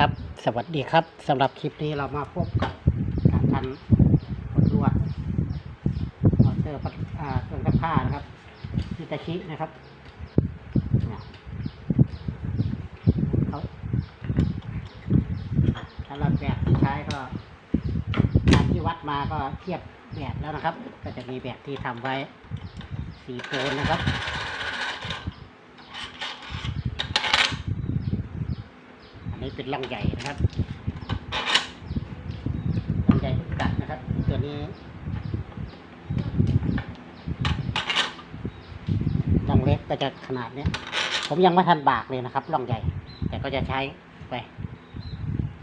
ครับ สวัสดีครับสำหรับคลิปนี้เรามาพบกับการพันผลลวดมอเตอร์พัอ่าเครื่องซักผ้านะครับฮิตาชินะครับเนี่ยเขาสำหรับแบบที่ใช้ก็ตามที่วัดมาก็เทียบแบบแล้วนะครับ ก็จะมีแบบที่ทำไว้สีโซนนะครับ อันนี้ เป็นลังใหญ่นะครับลังใหญ่กัดนะครับ ตัวนี้ลังเล็กก็จะขนาดเนี้ย ผมยังไม่ทันบากเลยนะครับล่องใหญ่ แต่ก็จะใช้ไป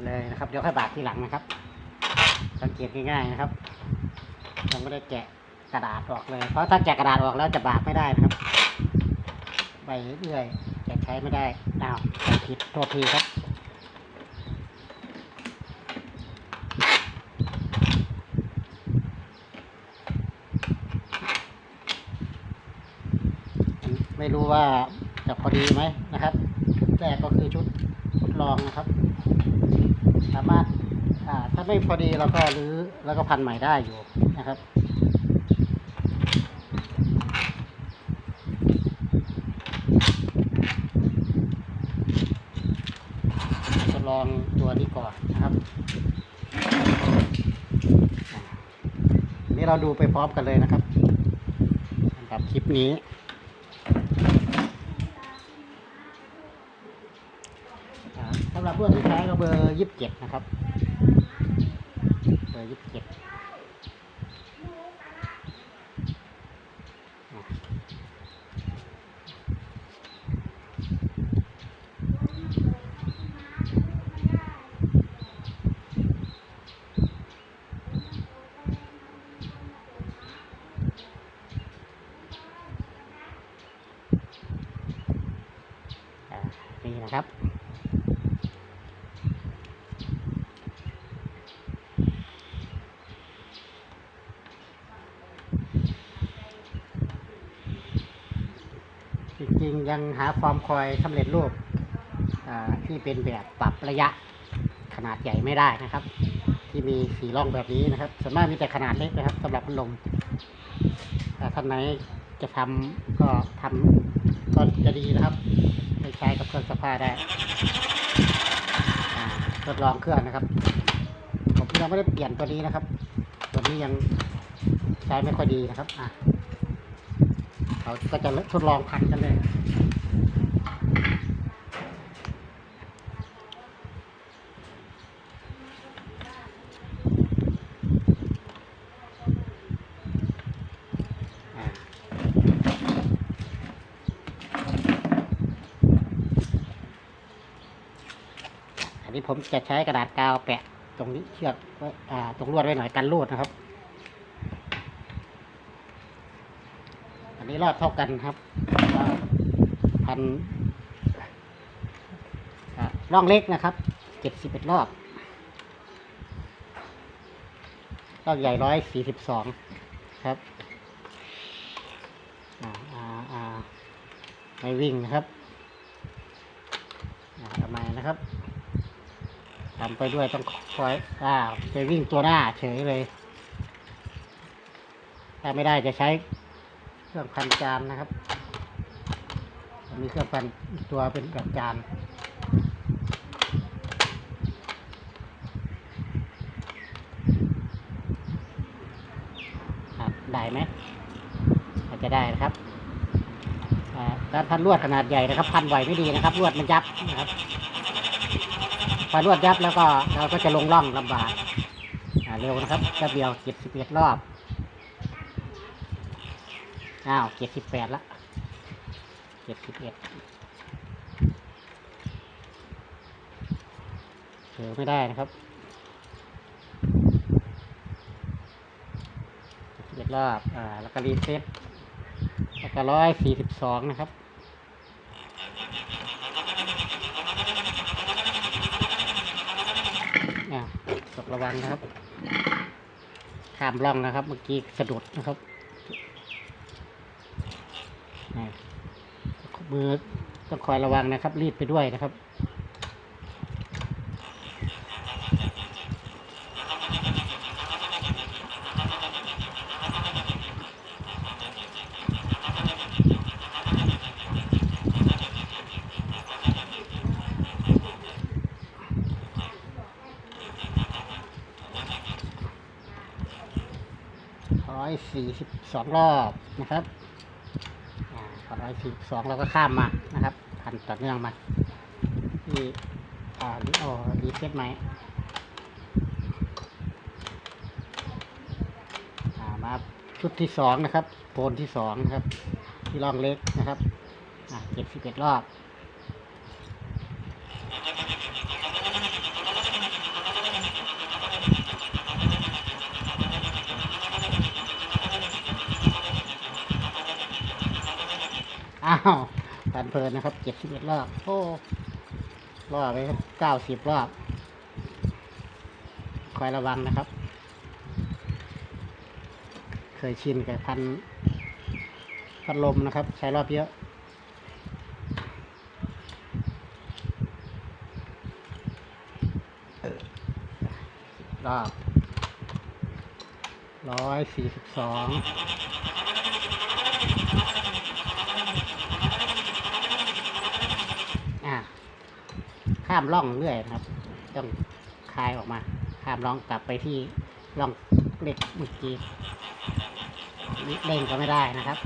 เลยนะครับเดี๋ยวค่อยบากทีหลังนะครับ สังเกตง่ายๆนะครับยังไม่ได้แกะกระดาษออกเลย เพราะถ้าแกะกระดาษออกแล้วจะบากไม่ได้นะครับ ไปเรื่อยจะใช้ไม่ได้อ้าวผิดโทษทีครับ ไม่รู้ ว่าจะพอดีไหมนะครับแรกก็คือชุดทดลองนะครับ สามารถถ้าไม่พอดีเราก็รื้อแล้วก็พันใหม่ได้อยู่นะครับทดลองตัวนี้ก่อนนะครับนี่เราดูไปพร้อมกันเลยนะครับสำหรับคลิปนี้ อ่า สำหรับเพื่อนที่ใช้ก็เบอร์ยี่สิบเจ็ดนะครับ เบอร์ยี่สิบเจ็ดอ่านี่นะครับ จริงๆ ยังหาฟอร์มคอยสำเร็จรูปที่เป็นแบบปรับระยะขนาดใหญ่ไม่ได้นะครับ ที่มีสีร่องแบบนี้นะครับส่วนมากมีแต่ขนาดเล็กนะครับสำหรับพัดลมถ้าท่านไหนจะทำก็ทำก็จะดีนะครับไปใช้กับเครื่องซักผ้าได้ทดลองเครื่องนะครับ ผมยังไม่ได้เปลี่ยนตัวนี้นะครับ ตัวนี้ยังใช้ไม่ค่อยดีนะครับอะเขาก็จะทดลองพันกันเลย ผมจะใช้กระดาษกาวแปะตรงนี้เชือกไว้อ่าตรงลวดไว้หน่อยกันรูดนะครับ อันนี้รอบเท่ากันครับพันร่องเล็กนะครับเจ็ดสิบเอ็ดรอบรองใหญ่ร้อยสี่สิบสองครับอ่าอ่าอ่าไม่วิ่งนะครับอ่าทำไมนะครับ ทำไปด้วยต้องคอยอ่าไปวิ่งตัวหน้าเฉยเลย ถ้าไม่ได้จะใช้เครื่องพันจานนะครับ มีเครื่องพันตัวเป็นแบบจานได้ไหมอาจจะได้นะครับอ่าการพันลวดขนาดใหญ่นะครับ พันไหวไม่ดีนะครับลวดมันยับนะครับ พอลวดยับแล้วก็เราก็จะลงร่องลำบากเร็วนะครับแป๊บเดียวเจ็ดสิบเอ็ดรอบอ้าวเจ็ดสิบแปดละเจ็ดสิบเอ็ดเจอไม่ได้นะครับเจ็ดรอบอ่าแล้วก็รีเซ็ตแล้วก็ร้อยสี่สิบสองนะครับ อ่า ตกระวังนะครับข้ามร่องนะครับ เมื่อกี้สะดุดนะครับอ่มือต้องคอยระวังนะครับ รีดไปด้วยนะครับ อยสี่สิบสองรอบนะครับร้อยสี่สองเราก็ข้ามมานะครับพันต่อเนื่องมาที่อ่ารีโอรีเซ็ตไหมมาชุดที่สองนะครับโปนที่สองนะครับ ที่ร่องเล็กนะครับเจ็ดสิบเอ็ดรอบ อ้าวตันเพลินนะครับเจ็ดสิบเอ็ดรอบโอ้รอบไปครับเก้าสิบรอบ คอยระวังนะครับ เคยชินกับพันพัดลมนะครับ ใช้รอบเยอะรอบร้อยสี่สิบสอง อ่า ข้ามร่องเรื่อยนะครับ ต้องคลายออกมา ข้ามร่องกลับไปที่ร่องเล็กเมื่อกี้เร่งก็ไม่ได้นะครับ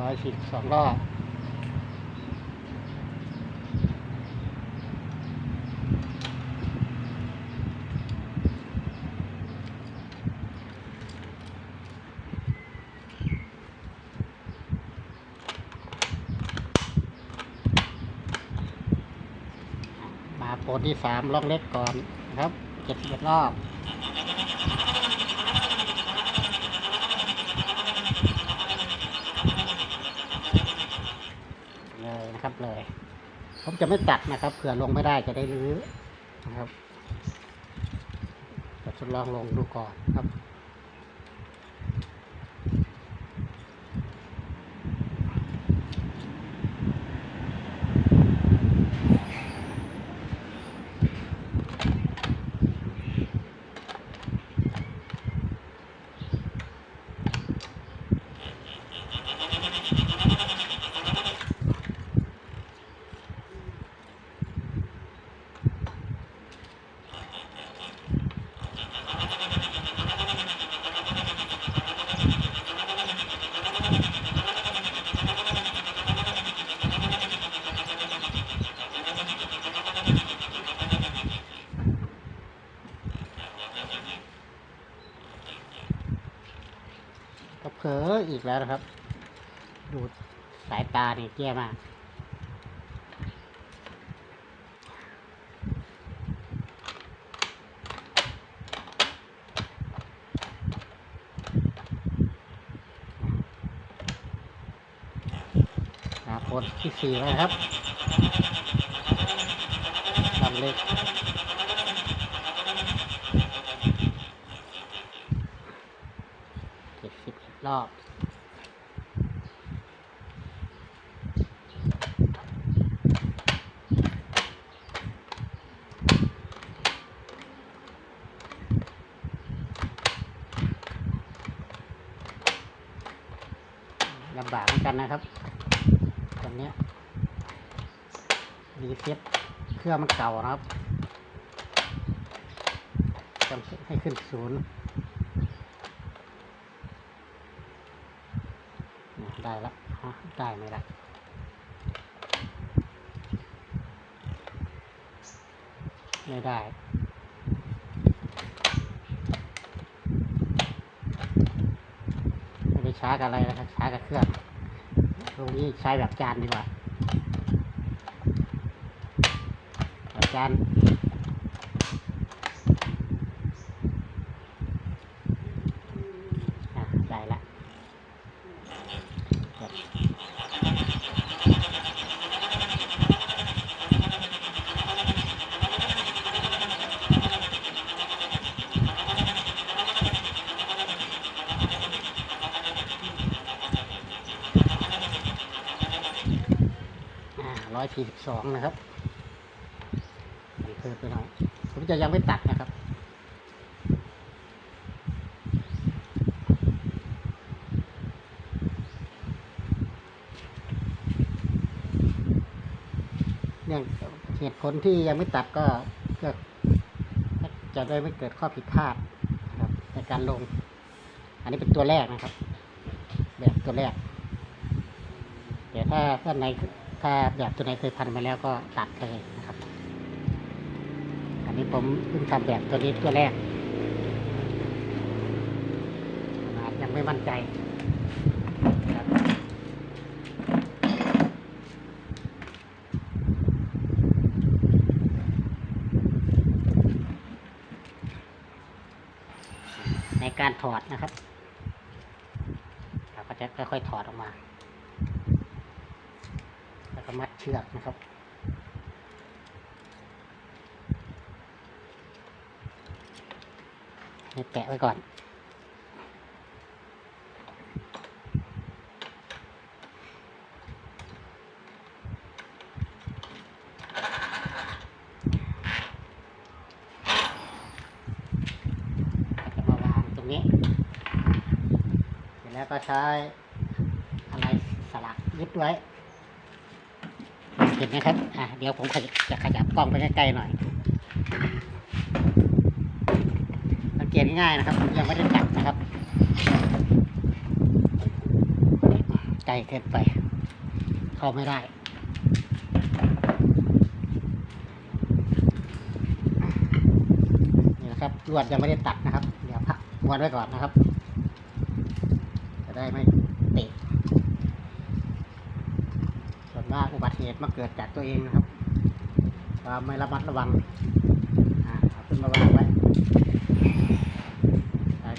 ร้อยสิบสองรอบ มาโปร ที่สามล็องเล็กก่อนนะครับเจ็ดสิบเอ็ดรอบเลยนะครับเลย ผมจะไม่ตัดนะครับเผื่อลงไม่ได้จะได้รื้อนะครับจะทดลองลงดูก่อนครับ ก็เผลออี กแล้วนะครับ ดูสายตาเนี่ยแย่มากนะโพสต์ที่สี่นะครับลำเล็กเจ็ดสิบรอบ ลำบากเหมือนกันนะครับ ตอนเนี้ยรีเซ็ต เครื่องมันเก่านะครับต้องให้ขึ้นศูนย์ได้ละฮะได้ไหมล่ะไม่ได้ไม่ได้ช้ากับอะไรนะครับช้ากับเครื่องตรงนี้ใช้แบบจานดีกว่าแบบ จานได้ละร้อยสี่สิบสองนะครับ จะยังไม่ตัดนะครับ เนี่ยเหตุผลที่ยังไม่ตัดก็เจะได้ไม่เกิดข้อผิดพลาดครับ ในการลง อันนี้เป็นตัวแรกนะครับ แบบตัวแรกเดี๋ยวถ้าท่านไหนถ้าแบบตัวไหนเคยพันมาแล้วก็ตัดเลยันนี้ผมเพิ่งทำแบบตัวนี้ตัวแรกนะครับยังไม่มั่นใจในการถอดนะครับ เราก็จะค่อยๆถอดออกมา แล้วก็มัดเชือกนะครับ ให้ แปะไว้ก่อนจะมาวางตรงนี้ เสร็จแล้วก็ใช้อะไรสลักยึดไว้ เห็นไหมครับ อะ เดี๋ยวผมขยจะขยับกล้องไปใกล้ๆหน่อย สัง เกตง่ายนะครับยังไม่ได้จับนะครับไกลเกินไป เข้าไม่ได้นี่นะครับลวดยังไม่ได้ตัดนะครับ เดี๋ยวพักม้วนไว้ก่อนนะครับ จะได้ไม่ติดส่วนมากอุบัติเหตุมาเกิดจากตัวเองนะครับความไม่ระมัดระวังอ่าเอาขึ้นมาวางไว้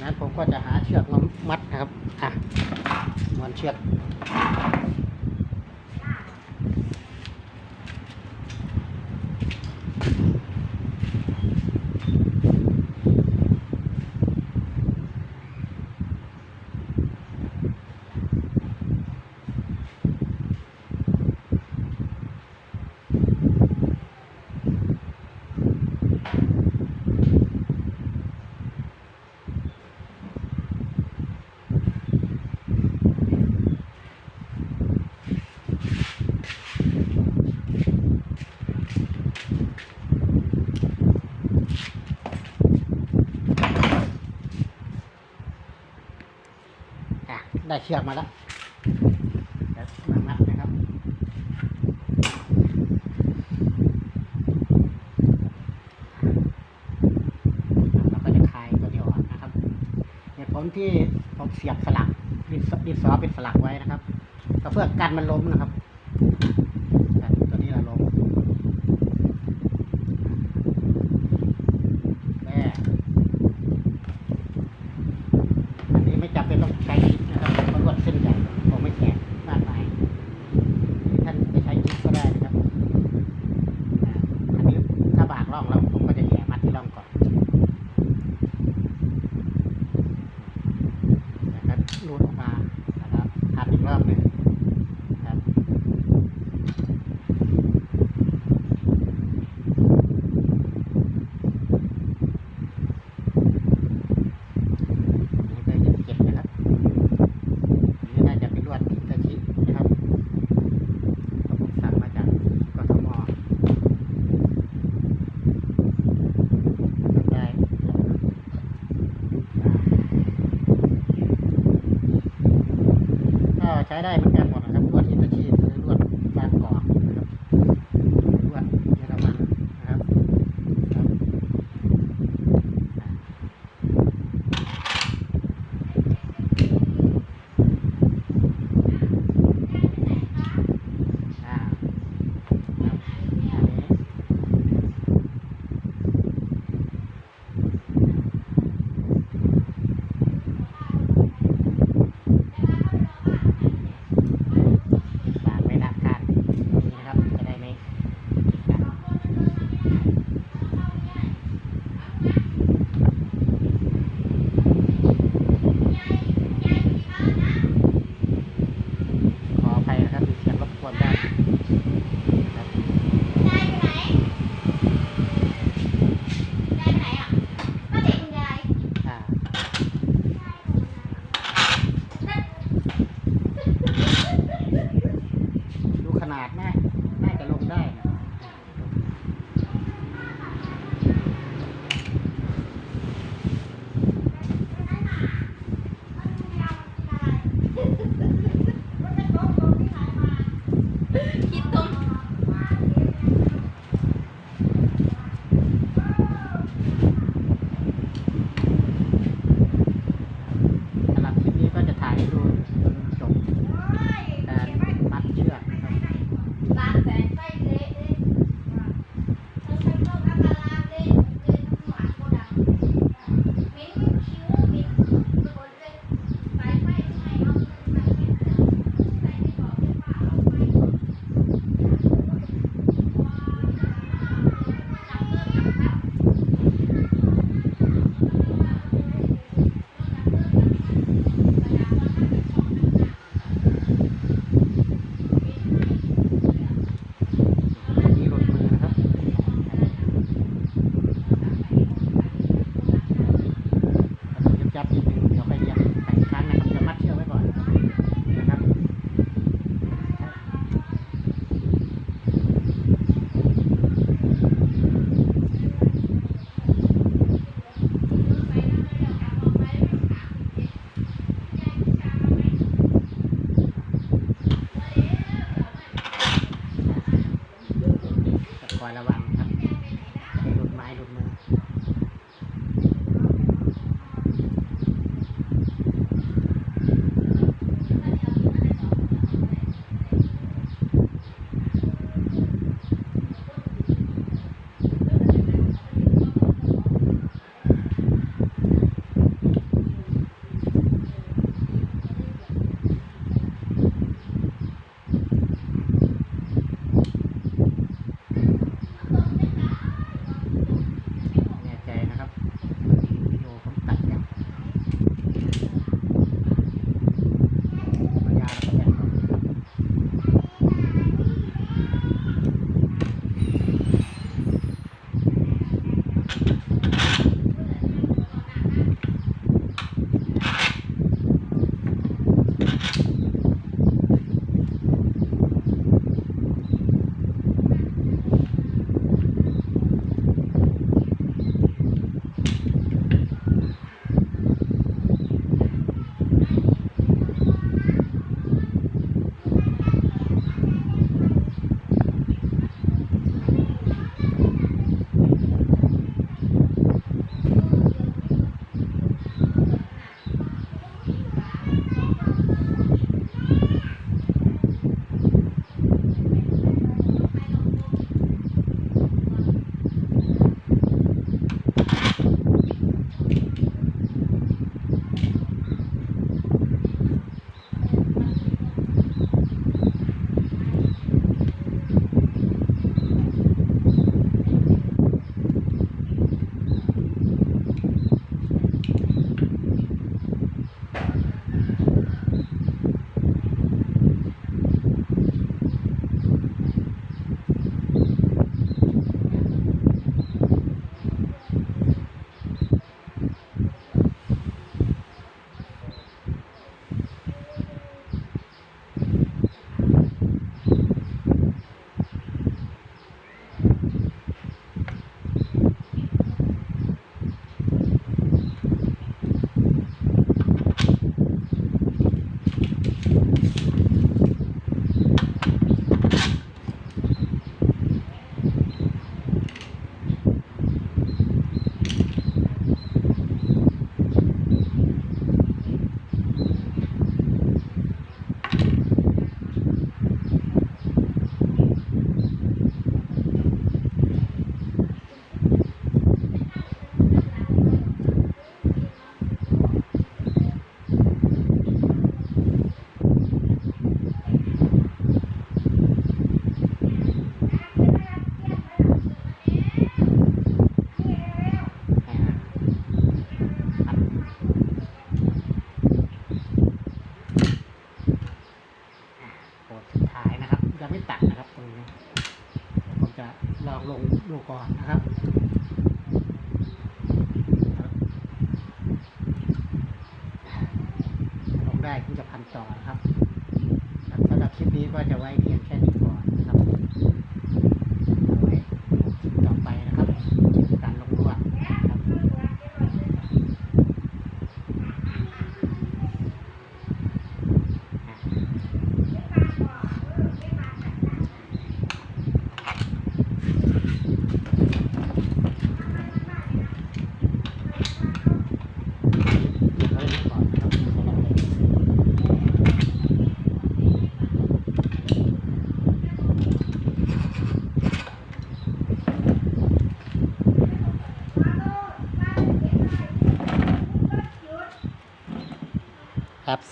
นั้นผมก็จะหาเชือกมามัดนะครับ อะม้วนเชือก อะ ได้เชือกมาแล้วเดี๋ยวมามัดนะครับเราก็จะคลายตัวนี้ออกนะครับเหตุผลที่ผมเสียบสลักดิดินสอเป็นสลักไว้นะครับ ก็เพื่อกันมันล้มนะครับ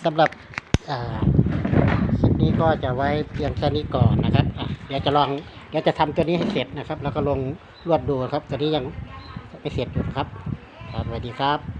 สำหรับอ่าคลิปนี้ก็จะไว้เพียงแค่นี้ก่อนนะครับอะเดี๋ยวจะลองเดี๋ยวจะทำตัวนี้ให้เสร็จนะครับ แล้วก็ลงลวดดูครับตัวนี้ยังไม่เสร็จอยู่นะครับครับสวัสดีครับ